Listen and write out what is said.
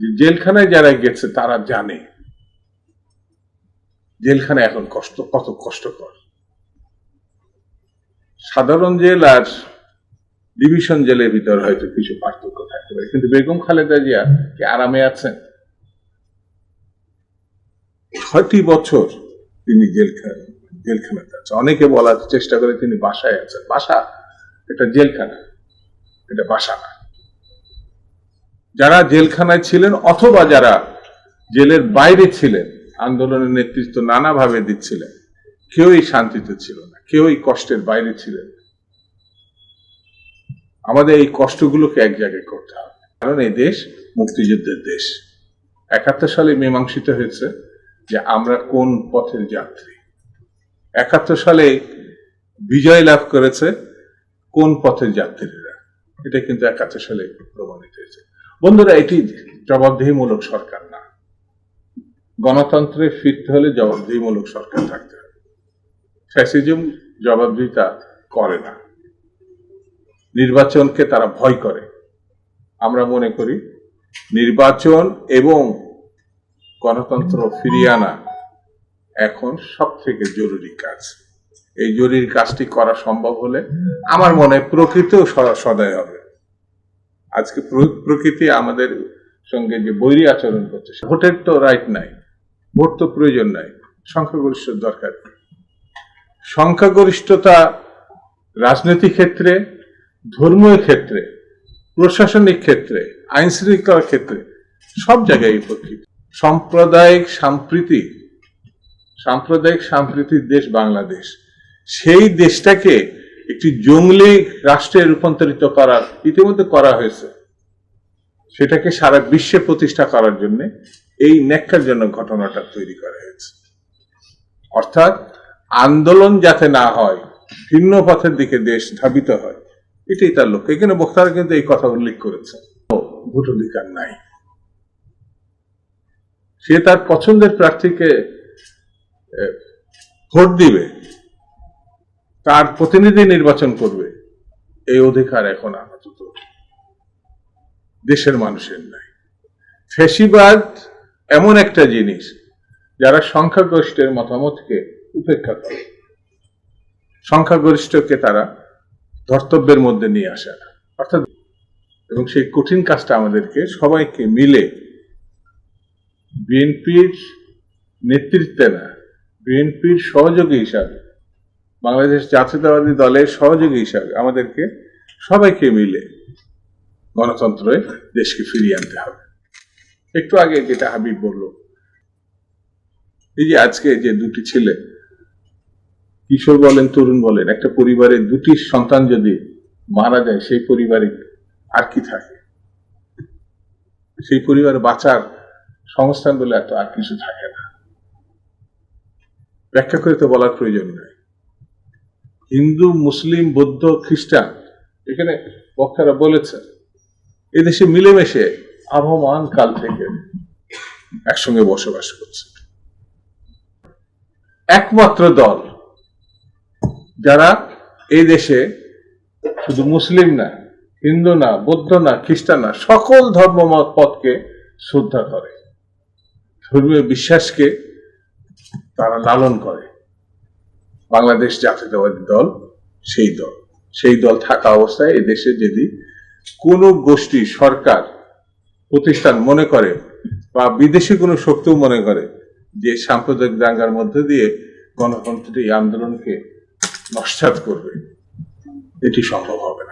যে জেলখানায় যারা গেছে, তারা জানে। জেলখানা এখন কষ্ট, কত কষ্টকর। সাধারণ জেল আর ডিভিশন জেলের ভিতর হয়তো কিছু পার্থক্য থাকতে পারে। কিন্তু বেগম খালেদা জিয়া কি আরামে আছেন? ছয়টি বছর তিনি জেলখানা, জেলখানাতে আছেন। অনেকে বলার চেষ্টা করে তিনি বাসায় আছেন। বাসা, এটা জেলখানা, এটা বাসা না। যারা জেলখানায় ছিলেন অথবা যারা জেলের বাইরে ছিলেন, আন্দোলনের নেতৃত্ব নানাভাবে দিচ্ছিলেন, কেউই শান্তিতে ছিল না, কেউই কষ্টের বাইরে ছিলেন আমাদের এই কষ্টগুলোকে এক জায়গায় করতে হবে। কারণ এই দেশ মুক্তিযুদ্ধের দেশ। একাত্তর সালে মীমাংসিত হয়েছে যে আমরা কোন পথের যাত্রী। একাত্তর সালে বিজয় লাভ করেছে কোন পথের যাত্রীরা। এটা কিন্তু একাত্তর সালে প্রমাণিত হয়েছে। বন্ধুরা, এটি জবাবদিহিমূলক সরকার না। গণতন্ত্রে ফিরতে হলে জবাবদিহিমূলক সরকার থাকতে হবে। ফ্যাসিজম জবাবদিহিতা করে না। নির্বাচনকে তারা ভয় করে। আমরা মনে করি, নির্বাচন এবং গণতন্ত্র ফিরিয়ে আনা এখন সব থেকে জরুরি কাজ। এই জরুরি কাজটি করা সম্ভব হলে আমার মনে হয় প্রকৃতিও সদয় হবে। আজকে প্রকৃতি আমাদের সঙ্গে যে বৈরী আচরণ করছে, ভোটের তো রাইট নাই, ভোট তো প্রয়োজন নাই সংখ্যাগরিষ্ঠ দরকার। সংখ্যাগরিষ্ঠতা রাজনৈতিক ক্ষেত্রে, ধর্মীয় ক্ষেত্রে, প্রশাসনিক ক্ষেত্রে, আইন শৃঙ্খলার ক্ষেত্রে, সব জায়গায় উপকৃত সাম্প্রদায়িক সাম্প্রীতি, সাম্প্রদায়িক সাম্প্রীতির দেশ বাংলাদেশ। সেই দেশটাকে একটি জঙ্গলি রাষ্ট্রে রূপান্তরিত করার ইতিমধ্যে করা হয়েছে। সেটাকে সারা বিশ্বে প্রতিষ্ঠা করার জন্য এই ন্যাক্ষার জন্য ঘটনাটা তৈরি করা হয়েছে। অর্থাৎ আন্দোলন যাতে না হয়, ভিন্ন পথের দিকে দেশ ধাবিত হয়, এটাই তার লক্ষ্য। এখানে বক্তারা কিন্তু এই কথা উল্লেখ করেছেন। ভোট অধিকার নাই। সে তার পছন্দের প্রার্থীকে ভোট দিবে। তার প্রতিনিধি নির্বাচন করবে। এই অধিকার এখন আপাতত দেশের মানুষের নাই। ফেসিবাদ এমন একটা জিনিস যারা সংখ্যাগরিষ্ঠের মতামতকে উপেক্ষা করে। সংখ্যাগরিষ্ঠকে তারা ধর্তব্যের মধ্যে নিয়ে আসে না। অর্থাৎ এবং সেই কঠিন কাজটা আমাদেরকে সবাইকে মিলে বিএনপির নেতৃত্বে না, বিএনপির সহযোগী হিসাবে বাংলাদেশ জাতীয়তাবাদী দলের সহযোগী হিসাবে আমাদেরকে সবাইকে মিলে গণতন্ত্রে দেশকে ফিরিয়ে আনতে হবে। একটু আগে যেটা হাবিব বলল, এই যে আজকে যে দুটি ছেলে, কিশোর বলেন, তরুণ বলেন, একটা পরিবারের দুটি সন্তান যদি মারা যায়, সেই পরিবারে আর কি থাকে? সেই পরিবারে বাঁচার সংস্থান বলে এত আর কিছু থাকে না। ব্যাখ্যা করে তো বলার প্রয়োজন নাই হিন্দু, মুসলিম, বৌদ্ধ, খ্রিস্টান, এখানে বক্তারা বলেছেন এদেশে মিলেমিশে আবহমান কাল থেকে একসঙ্গে বসবাস করছে। একমাত্র দল যারা এই দেশে শুধু মুসলিম না, হিন্দু না, বৌদ্ধ না, খ্রিস্টান না, সকল ধর্মমত পথকে শ্রদ্ধা করে, ধর্মীয় বিশ্বাসকে তারা লালন করে। বাংলাদেশ জাতীয়তাবাদী দল, সেই দল। সেই দল থাকা অবস্থায় এই দেশে যদি কোনো গোষ্ঠী, সরকার, প্রতিষ্ঠান মনে করে বা বিদেশি কোনো শক্তিও মনে করে যে সাম্প্রদায়িক দাঙ্গার মধ্যে দিয়ে গণতন্ত্রের এই আন্দোলনকে নস্বাত করবে, এটি সম্ভব হবে